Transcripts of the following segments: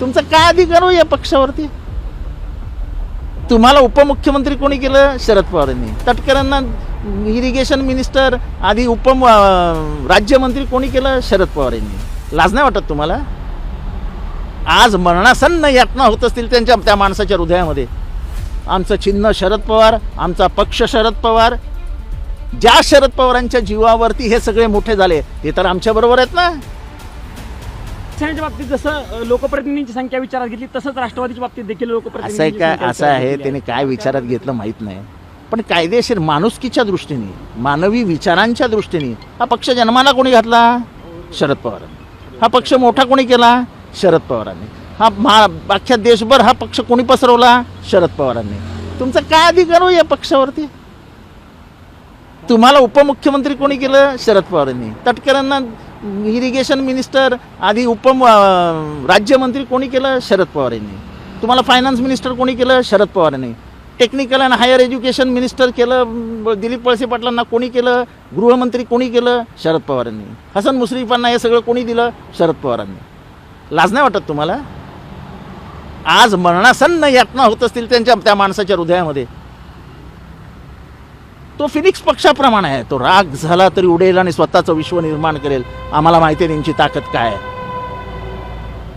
तुमचा काय अधिकार हो या पक्षावरती? तुम्हाला उपमुख्यमंत्री कोणी केलं? शरद पवारांनी. तटकरांना इरिगेशन मिनिस्टर आधी उप राज्यमंत्री कोणी केलं? शरद पवार यांनी लाज नाही वाटत तुम्हाला? आज मरणासन्न यातना होत असतील त्यांच्या त्या माणसाच्या हृदयामध्ये. आमचं चिन्ह शरद पवार आमचा पक्ष शरद पवार. ज्या शरद पवारांच्या जीवावरती हे सगळे मोठे झाले ते तर आमच्याबरोबर आहेत ना? शिक्षणाच्या बाबतीत जसं लोकप्रतिनिधींची संख्या विचारात घेतली तसंच राष्ट्रवादीच्या बाबतीत देखील असं आहे काय असं आहे त्याने काय विचारात घेतलं माहीत नाही. पण कायदेशीर माणुसकीच्या दृष्टीने मानवी विचारांच्या दृष्टीने हा पक्ष जन्माला कोणी घातला? शरद पवारांनी. हा पक्ष मोठा कोणी केला? शरद पवारांनी. हा मा अख्ख्या देशभर हा पक्ष कोणी पसरवला? शरद पवारांनी. तुमचा काय अधिकार हो या पक्षावरती? तुम्हाला उपमुख्यमंत्री कोणी केलं? शरद पवारांनी. तटकरांना इरिगेशन मिनिस्टर आधी उप राज्यमंत्री कोणी केलं? शरद पवार यांनी. तुम्हाला फायनान्स मिनिस्टर कोणी केलं? शरद पवारांनी technical and higher education minister केलं? दिलीप वळसे पाटलांना कोणी केलं? गृहमंत्री कोणी केलं? शरद पवारांनी हसन मुश्रीफांना हे सगळं कोणी दिलं? शरद पवारांनी लाज नाही वाटत तुम्हाला? आज मरणासन्न यातना होत असतील त्यांच्या त्या माणसाच्या हृदयामध्ये. तो फिनिक्स पक्षाप्रमाणे आहे. तो राग झाला तरी उडेल आणि स्वतःचं विश्व निर्माण करेल. आम्हाला माहिती आहे त्यांची ताकद काय आहे.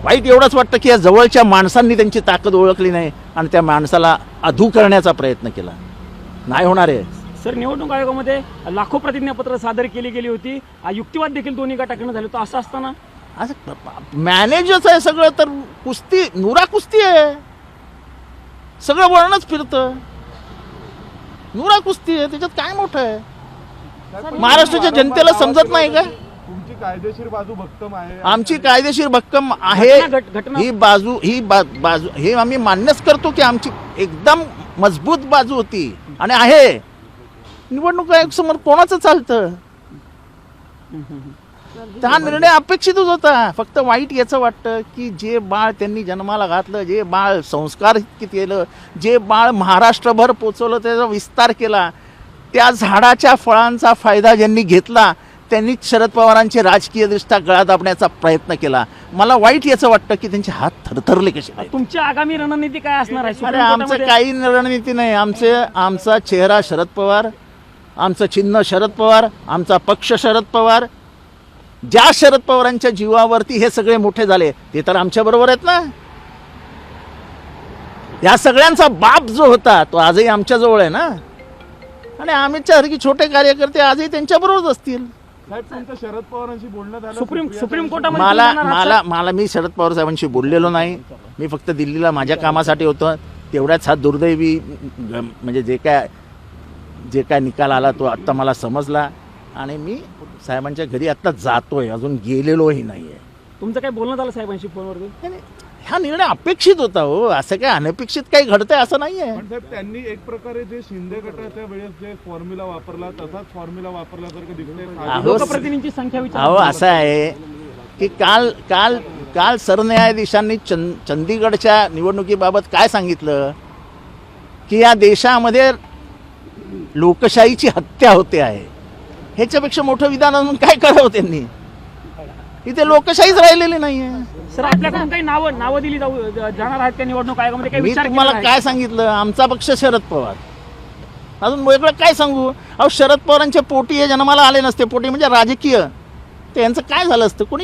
वाईट एवढंच वाटतं की या जवळच्या माणसांनी त्यांची ताकद ओळखली नाही आणि त्या माणसाला अधू करण्याचा प्रयत्न केला. नाही होणार आहे सर निवडणूक आयोगामध्ये लाखो प्रतिज्ञापत्र सादर केली गेली होती. युक्तिवाद देखील दोन्ही गटाकडनं झाले होतं. असं असताना? असं मॅनेजच आहे सगळं तर कुस्ती नुरा कुस्ती आहे. सगळं वळणच फिरतं. नुरा कुस्ती आहे त्याच्यात काय मोठं आहे? महाराष्ट्राच्या जनतेला समजत नाही का? तुमची कायदेशीर बाजू भक्कम आहे. आमची कायदेशीर भक्कम आहे. घटना घट- घटना ही बाजू ही बा बाजू हे आम्ही मान्यच करतो की आमची एकदम मजबूत बाजू होती आणि आहे. निवडणूक आयोग समोर कोणाचं चालतं? हा निर्णय अपेक्षितच होता. फक्त वाईट याचं वाटतं की जे बाळ त्यांनी जन्माला घातलं जे बाळ संस्कार केलं जे बाळ महाराष्ट्रभर पोचवलं त्याचा विस्तार केला त्या झाडाच्या फळांचा फायदा ज्यांनी घेतला त्यांनी शरद पवारांचे राजकीयदृष्ट्या गळा दाबण्याचा प्रयत्न केला. मला वाईट याचं वाटतं की त्यांचे हात थरथरले कसे तुमची आगामी रणनीती काय असणार आहे? अरे आमचं काही रणनीती नाही. आमचे आमचा चेहरा शरद पवार आमचं चिन्ह शरद पवार आमचा पक्ष शरद पवार ज्या शरद पवारांच्या जीवावरती हे सगळे मोठे झाले ते तर आमच्या बरोबर आहेत ना? या सगळ्यांचा बाप जो होता तो आजही आमच्या जवळ आहे ना? आणि आम्हीच्या छोटे कार्यकर्ते आजही त्यांच्या बरोबरच असतील. शरद पवारांशी बोलणं झालं सुप्रीम सुप्रीम कोर्टामध्ये मला मला मला मी शरद पवार साहेबांशी बोललेलो नाही. मी फक्त दिल्लीला माझ्या कामासाठी होतो. तेवढ्याच हा दुर्दैवी म्हणजे जे काय जे काय निकाल आला तो आत्ता मला समजला. आणि मी साहेबांच्या घरी आत्ता जातोय. अजून गेलेलोही नाही आहे? तुमचं काय बोलणं झालं साहेबांशी फोनवरती? हा निर्णय अपेक्षित होता हो. असं काय अनपेक्षित काही घडतंय असं नाही आहे पण साहेब त्यांनी एक प्रकारे जे शिंदे गटाच्या वेळेस जे फॉर्म्युला वापरला तसाच फॉर्म्युला वापरल्यासारखं दिसतंय अहो, लोकप्रतिनिधींची संख्या अहो विचार असं आहे की काल काल काल सरन्यायाधीशांनी चंद चंदीगडच्या निवडणुकीबाबत काय सांगितलं? की या देशामध्ये लोकशाहीची हत्या होते आहे. ह्याच्यापेक्षा मोठं विधान अजून काय करावं त्यांनी? इथे लोकशाहीच राहिलेली नाही आहे सर आपल्याकडून काही नावं नावं दिली जाऊ जाणार आहेत त्या निवडणूक आयोगामध्ये? काही मी विचार तुम्हाला आहे? काय सांगितलं? आमचा पक्ष शरद पवार. अजून वेगळं काय सांगू? अहो शरद पवारांच्या पोटी हे जन्माला आले नसते. पोटी म्हणजे राजकीय. ते यांचं काय झालं असतं? कोणी